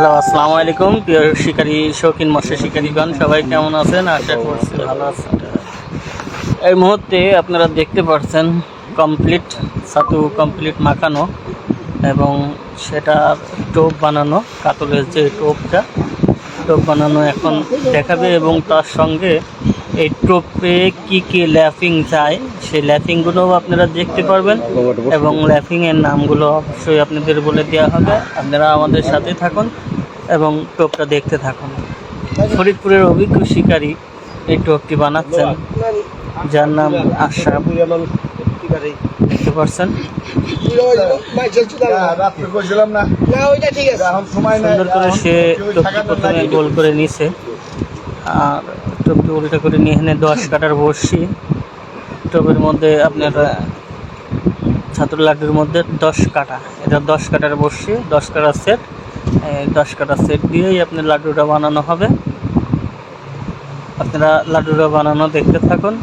Hello, আসসালামু আলাইকুম। প্রিয় শিকারী, শৌখিন মৎস্য শিকারীগণ, সবাই কেমন আছেন? আশা করছি ভালো আছেন। এই মুহূর্তে আপনারা দেখতে পাচ্ছেন কমপ্লিট ছাতু কমপ্লিট মাখানো এবং সেটা টোপ বানানো, কাতলের যে টোপটা, টোপ বানানো এখন দেখাবে এবং তার সঙ্গে এই টোপে কি কি ল্যাপিং চাই, সেই ল্যাপিংগুলোও আপনারা দেখতে পারবেন এবং ল্যাপিংয়ের নামগুলো অবশ্যই আপনাদের বলে দেওয়া হবে। আপনারা আমাদের সাথে থাকুন এবং টোপটা দেখতে থাকুন। ফরিদপুরের অভিজ্ঞ শিকারী এই টোপটি বানাচ্ছেন। যার নাম আশরাফ। দেখতে পাচ্ছেন রাত্রে কইছিলাম না এখন সময় নাই সুন্দর করে সে টোপটি প্রথমে গোল করে নিছে। আর টোপটি উল্টা করে নিয়ে এখানে দশ কাটার বসছি টোপের মধ্যে আপনার ছাত্র লাড্ডুর মধ্যে দশ কাটা। এটা দশ কাটার বসছি দশ কাটার সেট। দশ কাটার সেট দিয়েই আপনার লাড্ডুটা বানানো হবে। আপনারা লাড্ডুটা বানানো দেখতে থাকুন।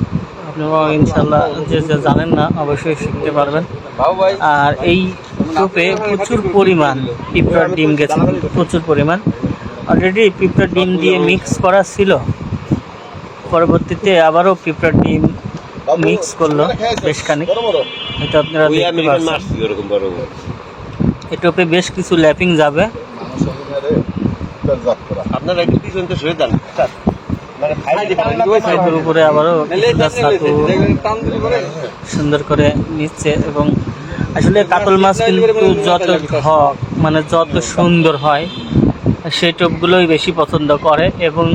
আপনারা ইনশাল্লাহ যে যে জানেন না, অবশ্যই শিখতে পারবেন। আর এই টোপে প্রচুর পরিমাণ পিঁপড়ার ডিম গেছে, প্রচুর পরিমাণ। অলরেডি পিঁপড়ার ডিম দিয়ে মিক্স করা ছিল। পরবর্তীতে আবারও পিঁপড়ার ডিম মিক্স করল বেশ খানিক। এটা আপনারা দেখতে পাচ্ছেন। এই বেশ কিছু ল্যাপিং যাবে। আপনারা একটু পিছন তো সরে দেন সাইডের উপরে আবারও সুন্দর করে নিচ্ছে এবং আসলে কাতল মাছ কিন্তু যত মানে যত সুন্দর হয় সেই টোপগুলোই বেশি পছন্দ করে এবং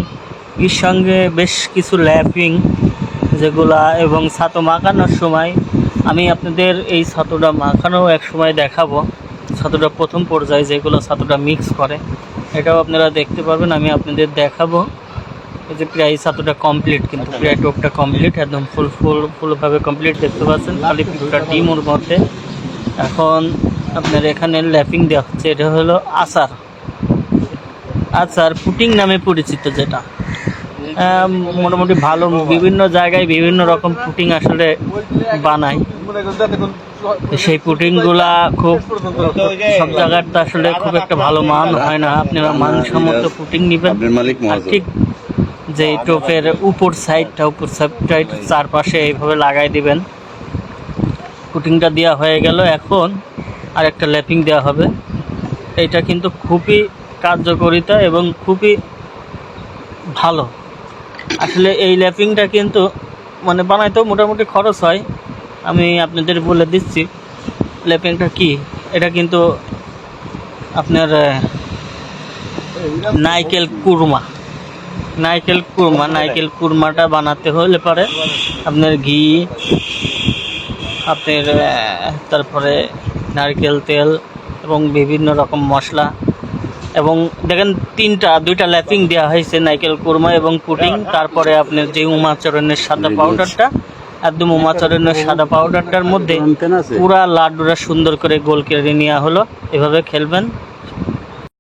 এর সঙ্গে বেশ কিছু ল্যাপিং যেগুলা এবং ছাতু মাখানোর সময় আমি আপনাদের এই ছাতুটা মাখানো এক সময় দেখাবো। ছাতুটা প্রথম পর্যায়ে যেগুলো ছাতুটা মিক্স করে, এটাও আপনারা দেখতে পারবেন, আমি আপনাদের দেখাবো। এই যে প্রায় ছাতুটা কমপ্লিট কিন্তু, প্রায় টোপটা কমপ্লিট একদম ফুল ফুল ফুলভাবে কমপ্লিট দেখতে পাচ্ছেন, খালি পিঠটা ডিম ওর মধ্যে। এখন আপনার এখানে ল্যাপিং দেওয়া হচ্ছে, এটা হলো আচার। আচার পুটিং নামে পরিচিত যেটা? মোটামুটি ভালো বিভিন্ন জায়গায় বিভিন্ন রকম পুটিং আসলে বানায়। সেই পুটিংগুলা খুব সব জায়গার তো আসলে খুব একটা ভালো মান হয় না। আপনারা মানসম্মত পুটিং নেবেন। আর ঠিক যে টোপের উপর সাইডটা উপর সাইডটা চারপাশে এইভাবে লাগাই দিবেন। পুটিংটা দেওয়া হয়ে গেল। এখন আর একটা ল্যাপিং দেওয়া হবে। এটা কিন্তু খুবই কার্যকরিতা এবং খুবই ভালো। আসলে এই ল্যাপিংটা কিন্তু মানে বানাইতেও মোটামুটি খরচ হয়। আমি আপনাদের বলে দিচ্ছি, ল্যাপিংটা কি? এটা কিন্তু আপনার নাইকেল কুরমা। নাইকেল কুরমা, নাইকেল কুরমাটা বানাতে হলে পরে আপনার ঘি, আপনার তারপরে নারকেল তেল এবং বিভিন্ন রকম মশলা। এবং দেখেন তিনটা দুইটা ল্যাপিং দেওয়া হয়েছে নাইকেল কুরমা এবং পুডিং তারপরে আপনার যে উমাচরণের সাদা পাউডারটা একদম উমাচরণের সাদা পাউডারটার মধ্যে পুরা লাড্ডুরা সুন্দর করে গোল কেড়ে নেওয়া হলো। এভাবে খেলবেন।